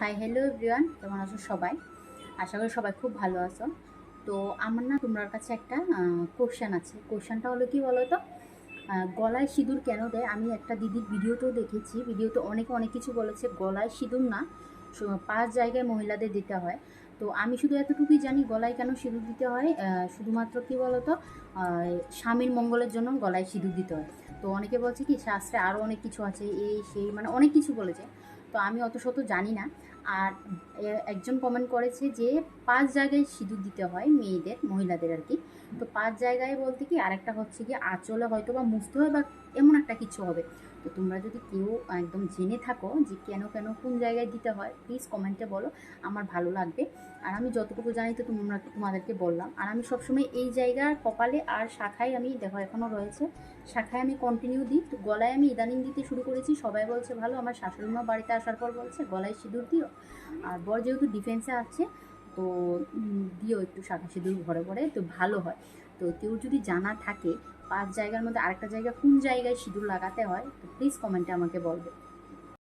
Hi hello everyone কেমন আছো সবাই? আশা করি সবাই খুব ভালো আছো। তো আমার না তোমার কাছে একটা কোশ্চেন আছে। কোশ্চেনটা হলো কি বলো তো গলায় সিঁদুর কেন দেয়? আমি একটা দিদির ভিডিওতেও দেখেছি। ভিডিওতে অনেকে অনেক কিছু বলেছে, গলায় সিঁদুর না পাঁচ জায়গায় মহিলাদের দিতে হয়। তো আমি শুধু এতটুকুই জানি, গলায় কেন সিঁদুর দিতে হয়? শুধুমাত্র কি বলো তো স্বামীর মঙ্গলের জন্য গলায় সিঁদুর দিতে হয়। তো অনেকে বলছে কি, শাস্ত্রে আরও অনেক কিছু আছে, এই, সেই মানে অনেক কিছু বলেছে। তো আমি অত শত জানি না। আর একজন কমেন্ট করেছে যে পাঁচ জায়গায় সিঁদুর দিতে হয় মেয়েদের, মহিলাদের আর কি। তো পাঁচ জায়গায় বলতে কি আরেকটা হচ্ছে কি আঁচলে হয়তো বা মুছতে হয় বা এমন একটা কিছু হবে। তো তোমরা যদি কেউ একদম জেনে থাকো যে কেন কেন, কোন জায়গায় দিতে হয় প্লিজ কমেন্টে বলো, আমার ভালো লাগবে। আর আমি যতটুকু জানি তো তোমরা, তোমাদেরকে বললাম। আর আমি সবসময় এই জায়গার কপালে আর শাখায় আমি, দেখো এখনও রয়েছে, শাখায় আমি কন্টিনিউ দিই। তো গলায় আমি ইদানিং দিতে শুরু করেছি, সবাই বলছে ভালো, আমার শাশুড়ি মা বাড়িতে আসার পর বলছে, গলায় সিঁদুর দিও। আর বর যেহেতু ডিফেন্সে আছে, তো দিও একটু সাদা সিঁদুর ভরে ভরে তো ভালো হয়। তো কেউ যদি জানা থাকে, পাঁচ জায়গার মধ্যে আরেকটা জায়গা, কোন জায়গায় সিঁদুর লাগাতে হয়, তো প্লিজ কমেন্টে আমাকে বলবে।